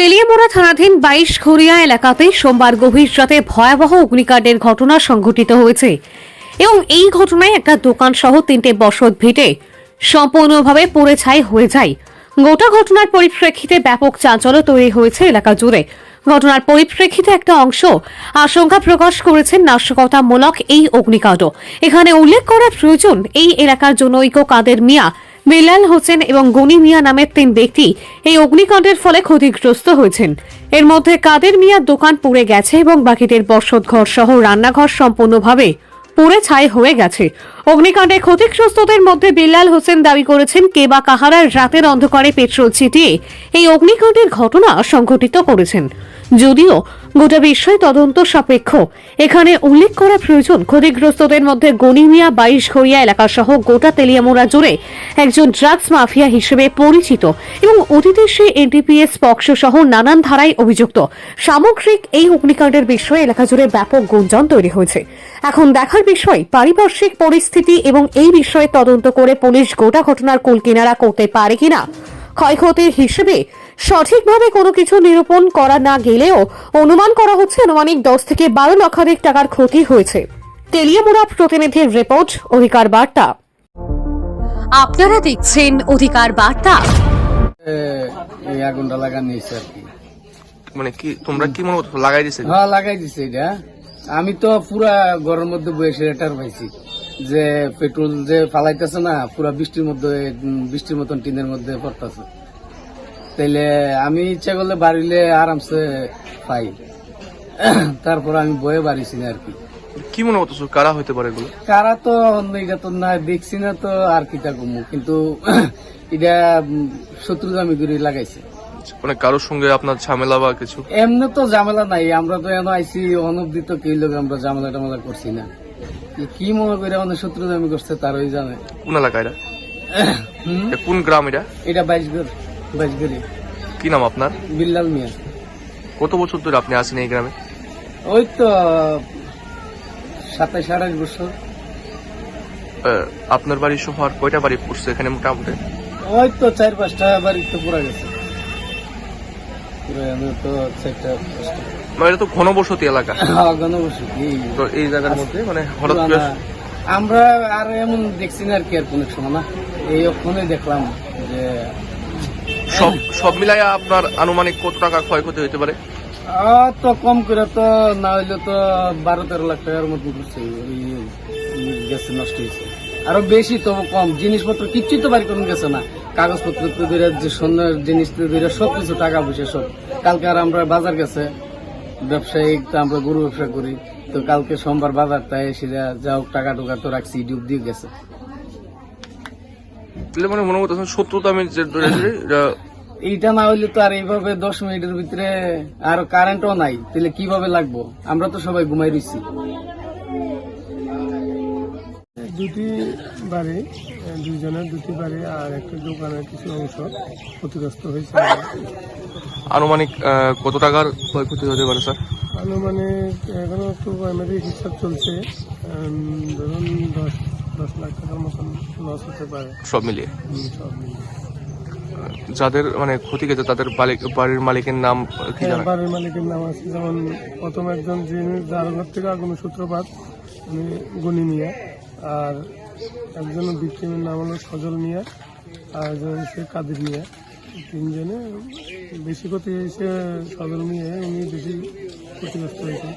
তেলিয়ামোড়া থানাধীন বাইশ খড়িয়া এলাকাতে সোমবার গভীর রাতে ভয়াবহ অগ্নিকাণ্ডের ঘটনা সংঘটিত হয়েছে এবং এই ঘটনায় একটা দোকান সহ তিনটে বসত ভিটে সম্পূর্ণভাবে পুড়ে ছাই হয়ে যায়। গোটা ঘটনার পরিপ্রেক্ষিতে ব্যাপক চাঞ্চল্য তৈরি হয়েছে এলাকা জুড়ে। ঘটনার পরিপ্রেক্ষিতে একটা অংশ আশঙ্কা প্রকাশ করেছেন নাশকতামূলক এই অগ্নিকাণ্ড। এখানে উল্লেখ করা প্রয়োজন, এই এলাকার জনৈক কাদের মিয়া বিলাল হোসেন এবং গনি মিয়া নামের তিন ব্যক্তি এই অগ্নিকাণ্ডের ফলে ক্ষতিগ্রস্ত হয়েছেন। এর মধ্যে কাদের মিয়ার দোকান পুড়ে গেছে এবং বাকিদের বসতঘর সহ রান্নাঘর সম্পূর্ণভাবে পুড়ে ছাই হয়ে গেছে। অগ্নিকাণ্ডে ক্ষতিগ্রস্তদের মধ্যে বিল্লাল হোসেন দাবি করেছেন, কে বা কাহারার রাতের অন্ধকারে পেট্রোল ছিটিয়ে এই অগ্নিকাণ্ডের ঘটনা সংঘটিত করেছেন। যদিও গোটা বিষয় তদন্ত সাপেক্ষ। এখানে উল্লেখ করা প্রয়োজন, ক্ষতিগ্রস্তদের মধ্যে গনিমিয়া, বাইশ ঘড়িয়া এলাকা সহ গোটা তেলিয়ামোড়া জুড়ে একজন ড্রাগস মাফিয়া হিসেবে পরিচিত এবং অতীতে সে এনডিপিএস পক্সো সহ নানান ধারায় অভিযুক্ত। সামগ্রিক এই অগ্নিকাণ্ডের বিষয়ে এলাকা জুড়ে ব্যাপক গুঞ্জন তৈরি হয়েছে। এখন দেখার বিষয় পারিপার্শ্বিক পরিস্থিতি এবং এই বিষয়ে তদন্ত করে পুলিশ গোটা ঘটনার কুল কিনারা করতে পারে কিনা? ক্ষয়ক্ষতির হিসেবে সঠিকভাবে কোনো কিছু নিরূপণ করা না গেলেও অনুমান করা হচ্ছে আনুমানিক দশ থেকে বারো লক্ষাধিক টাকার ক্ষতি হয়েছে। তেলিয়ামুড়া প্রতিনিধির রিপোর্ট অধিকার বার্তা। আপনারা দেখছেন অধিকার বার্তা। এই আগুনটা লাগানো হয়েছে আর কি। মানে কি তোমরা কি মনে লাগাই দিছে? হ্যাঁ লাগাই দিছে এটা। আমি তো পুরা ঘরের মধ্যে বসে এটার পাইছি যে পেট্রোল যে ফালাইতেছে না পুরা বৃষ্টির মধ্যে বৃষ্টির মতন টিনের মধ্যে পড়তেছে। তাইলে আমি ইচ্ছা করলে বাড়িলে আরামসে পাই। তারপর আমি বয়ে বাড়িছি না আর কি। কি মনে করছ কারা হইতে পারে এগুলো? কারা তো এটা তো না দেখছি না তো আর কি তা কমু। কিন্তু এটা শত্রু আমি করে লাগাইছে। মানে কারোর সঙ্গে আপনার ঝামেলা বা কিছু? এমনি তো ঝামেলা নাই আমরা তো এনে আইসি অনবদিত কি লোক আমরা ঝামেলা টামেলা করছি না। কি মনে করে আমাদের শত্রু আমি করছে তার ওই জানে। কোন এলাকা এটা? কোন গ্রাম এটা? এটা বাইশগড় বাইশগড়ি। কি নাম আপনার? বিল্লাল মিয়া। কত বছর ধরে আপনি আছেন এই গ্রামে? ওই তো সাতাইশ আঠাশ বছর। আপনার বাড়ি সহ আর কয়টা বাড়ি পড়ছে এখানে মোটামুটি? ওই তো চার পাঁচটা বাড়ি তো পুরা গেছে। তো মানে এটা তো ঘনবসতি এলাকা। হ্যাঁ, গণবসতি তো এই জায়গার মধ্যে মানে হঠাৎ করে আমরা আর এমন দেখছি না আর কি আর কোন সময় না। এই ওখানে দেখলাম যে সব সব মিলাই আপনার আনুমানিক কত টাকা ক্ষয়ক্ষতি হইতে পারে? তো কম করে তো না হইলে তো বারো তেরো লাখ টাকার মতো করছে। গেছে নষ্ট হয়েছে আরও বেশি তো কম। জিনিসপত্র কিচ্ছুই তো বাড়ি করুন গেছে না। কাগজপত্র তো ধরে যে সোনার জিনিস তো সব কিছু টাকা পয়সা সব। কালকে আর আমরা বাজার গেছে ব্যবসায়িক তো আমরা গরু ব্যবসা করি। তো কালকে সোমবার বাজার তাই সেটা যা হোক টাকা টুকা তো রাখছি ডুব দিয়ে গেছে। মানে মনে করতেছেন শত্রুতা আমি এটা এইটা না হইলে তো আর এইভাবে দশ মিনিটের ভিতরে আর কারেন্টও নাই। তাহলে কীভাবে লাগবো? আমরা তো সবাই ঘুমাই রইছি। দুটি বাড়ি দুইজনের দুটি বাড়ি আর একটা দোকানের কিছু অংশ ক্ষতিগ্রস্ত হয়েছে। আনুমানিক কত টাকার ক্ষয়ক্ষতি হতে পারে স্যার? আনুমানিক এখনও একটু প্রাইমারি হিসাব চলছে ধরুন দশ দশ লাখ টাকার মতন লস হতে পারে। সব মিলিয়ে? সব মিলিয়ে। যাদের মানে ক্ষতি গেছে তাদের বাড়ির মালিকের নাম কি হ্যাঁ, বাড়ির মালিকের নাম আছে যেমন প্রথম একজন যিনি যার ঘর থেকে আগুনের সূত্রপাত উনি গুনি মিয়া আর একজন বিক্রিমের নাম হলো সজল মিয়া, আর একজন হচ্ছে কাদের মিয়া। তিনজনে বেশি ক্ষতি হয়েছে সজল মিয়া, উনি বেশি ক্ষতিগ্রস্ত হয়েছে